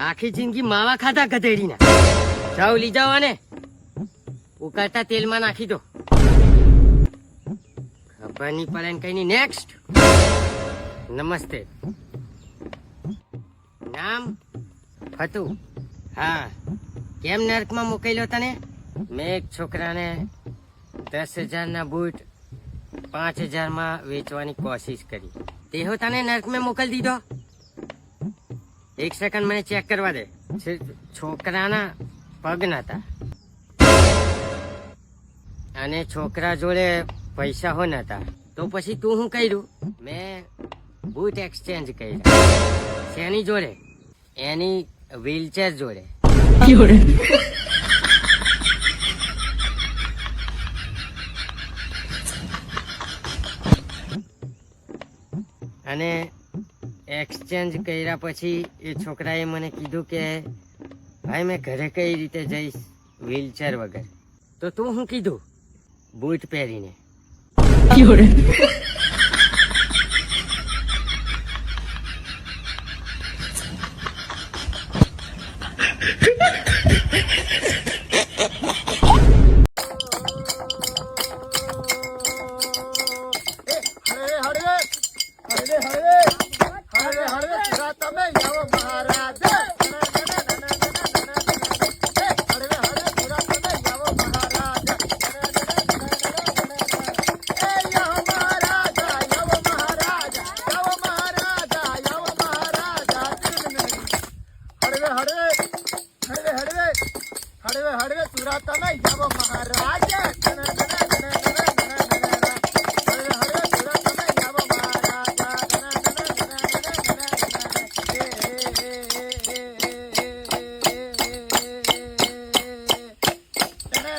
આખી જિંદગી માવા ખાધા ગધેડીના. જાઓ, લઈ જાઓ આને. ઉકાળતા તેલમાં નાખી દો. ખબર નહીં પડે કઈ નહીં. નેક્સ્ટ નમસ્તે. નામ? હતું હા. કેમ નર્કમાં મોકલ્યો તને? મેં એક છોકરાને દસ હજારના બૂટ પાંચ હજારમાં વેચવાની કોશિશ કરી. તેહો તને નર્કમાં મોકલી દીધો? એક સેકન્ડ મને ચેક કરવા દે. છોકરાના પગ નતા. અને છોકરા જોડે પૈસા હો નતા. તો પછી તું શું કર્યું? મેં બૂટ એક્સચેન્જ કર્યા. શેની જોડે? એની વ્હીલચેર જોડે. અને એક્સચેન્જ કર્યા પછી એ છોકરાએ મને કીધું કે, ભાઈ, મેં ઘરે કઈ રીતે જઈશ? વ્હીલચેર વગર. તો તું શું કીધું? બૂટ પહેરીને હળવે હળવે હળવે હળવે હળવે હળવે સુરા તમે યાવો મહારાજ હળવે હળવે સુરા તમે યાવો મહારાજ એ યાવો મહારાજા યાવો મહારાજા યાવો મહારાજા હળવે હળવે હળવે હળવે હળવે હળવે સુરા તમે યાવો મહારાજ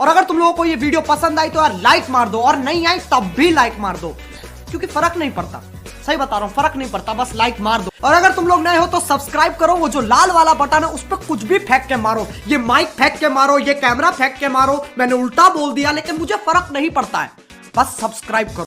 और अगर तुम लोगों को ये वीडियो पसंद आई तो यार लाइक मार दो, और नहीं आई तब भी लाइक मार दो, क्योंकि फ़र्क नहीं पड़ता। सही बता रहा हूँ, फ़र्क नहीं पड़ता, बस लाइक मार दो। और अगर तुम लोग नए हो तो सब्सक्राइब करो, वो जो लाल वाला बटन है, उस पर कुछ भी फेंक के मारो। ये माइक फेंक के मारो, ये कैमरा फेंक के मारो, मैंने उल्टा बोल दिया, लेकिन मुझे फ़र्क नहीं पड़ता है। बस सब्सक्राइब करो।